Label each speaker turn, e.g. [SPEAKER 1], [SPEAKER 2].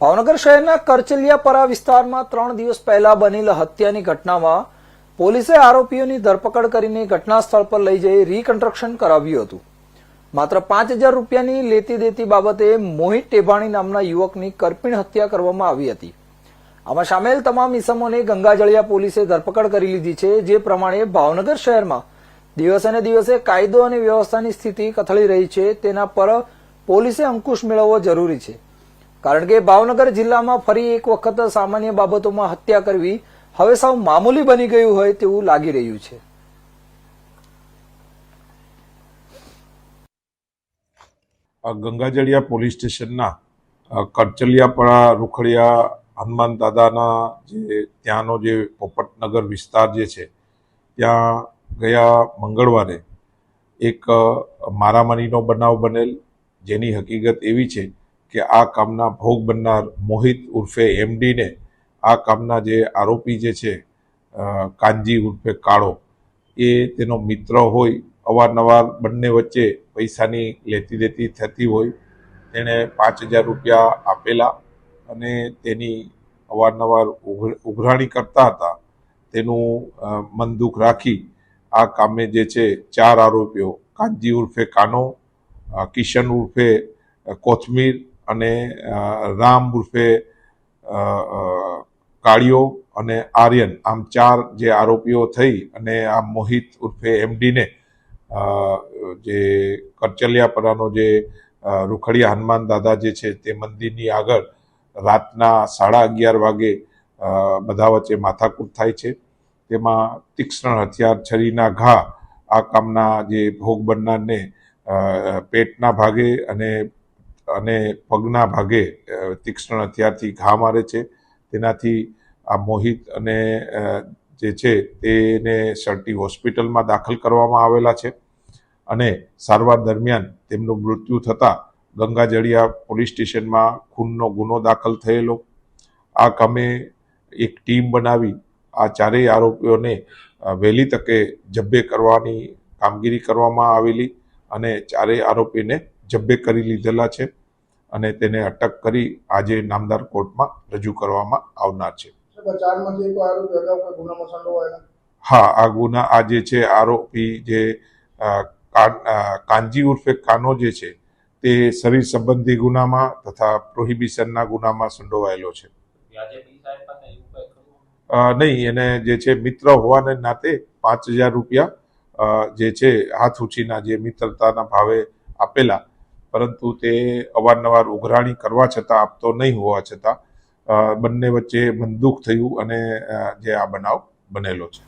[SPEAKER 1] ભાવનગર શહેરના કરચલિયાપરા વિસ્તારમાં ત્રણ દિવસ પહેલા બનેલ હત્યાની ઘટનામાં પોલીસે આરોપીઓની ધરપકડ કરીને ઘટના સ્થળ પર લઈ જઈ રીકન્સ્ટ્રક્શન કરાવ્યું હતું. માત્ર પાંચ હજાર રૂપિયાની લેતી દેતી બાબતે મોહિત ટેભાણી નામના યુવકની કરપીણ હત્યા કરવામાં આવી હતી. આમાં સામેલ તમામ ઇસમોને ગંગાજળિયા પોલીસે ધરપકડ કરી લીધી છે, જે પ્રમાણે ભાવનગર શહેરમાં દિવસે દિવસે કાયદો અને વ્યવસ્થાની સ્થિતિ કથળી રહી છે, તેના પર પોલીસે અંકુશ મેળવવો જરૂરી છે. કારણ કે ભાવનગર જિલ્લામાં ફરી એક વખત સામાન્ય બાબતોમાં હત્યા કરવી હવે સાવ મામૂલી બની ગયું હોય તેવું લાગી રહ્યું છે.
[SPEAKER 2] ગંગાજળિયા પોલીસ સ્ટેશનના કરચલિયાપરા રૂખડિયા, હનુમાન દાદાના જે ત્યાંનો જે પોપટનગર વિસ્તાર જે છે, ત્યાં ગયા મંગળવારે એક મારામારીનો બનાવ બનેલ, જેની હકીકત એવી છે કે આ કામના ભોગ બનનાર મોહિત ઉર્ફે એમડીને આ કામના જે આરોપી જે છે કાનજી ઉર્ફે કાળો, એ તેનો મિત્ર હોય, અવારનવાર બંને વચ્ચે પૈસાની લેતી દેતી થતી હોય, તેણે પાંચ હજાર રૂપિયા આપેલા અને તેની અવારનવાર ઉઘ- ઉઘરાણી કરતા હતા. તેનું મનદુખ મન દુઃખ રાખી આ કામે જે છે ચાર આરોપીઓ, કાનજી ઉર્ફે કાનો કિશન ઉર્ફે કોથમીર અને રામ ઉર્ફે કાળિયો અને આર્યન, આમ ચાર જે આરોપીઓ થઈ અને આ મોહિત ઉર્ફે એમડીને જે કરચલિયાપરાનો જે રૂખડિયા હનુમાન દાદા જે છે તે મંદિરની આગળ રાતના સાડા અગિયાર વાગે બધા વચ્ચે માથાકૂટ થાય છે. તેમાં તીક્ષ્ણ હથિયાર છરીના ઘા આ કામના જે ભોગ બનનારને પેટના ભાગે અને અને પગના ભાગે તીક્ષ્ણ હથિયારથી ઘા મારે છે. તેનાથી આ મોહિત અને જે છે તેને સર્ટી હોસ્પિટલમાં દાખલ કરવામાં આવેલા છે. અને સારવાર દરમિયાન તેમનું મૃત્યુ થતાં ગંગાજળિયા પોલીસ સ્ટેશનમાં ખૂનનો ગુનો દાખલ થયેલો. આ કામે એક ટીમ બનાવી આ ચારેય આરોપીઓને વહેલી તકે જબ્બે કરવાની કામગીરી કરવામાં આવેલી અને ચારેય આરોપીને જબ્બે કરી લીધેલા છે અને તેને અટક કરી આજે નામદાર કોર્ટમાં રજૂ કરવામાં આવનાર છે. હા આ ગુના આ જે છે આરોપી જે કાન- કાનજી ઉર્ફે કાનો જે છે તે શરીર સંબંધી ગુનામાં તથા પ્રોહિબિશનના ગુનામાં સંડોવાયેલો છે. નહીં એને જે છે મિત્ર હોવાને નાતે પાંચ હજાર રૂપિયા જે છે હાથ ઉછીના જે મિત્રતાના ભાવે આપેલા પરંતુ તે અવારનવાર ઉઘરાણી કરવા છતાં આપતો નહીં હોવા છતાં બંને વચ્ચે બંદૂક થયું અને જે આ બનાવ બનેલો છે.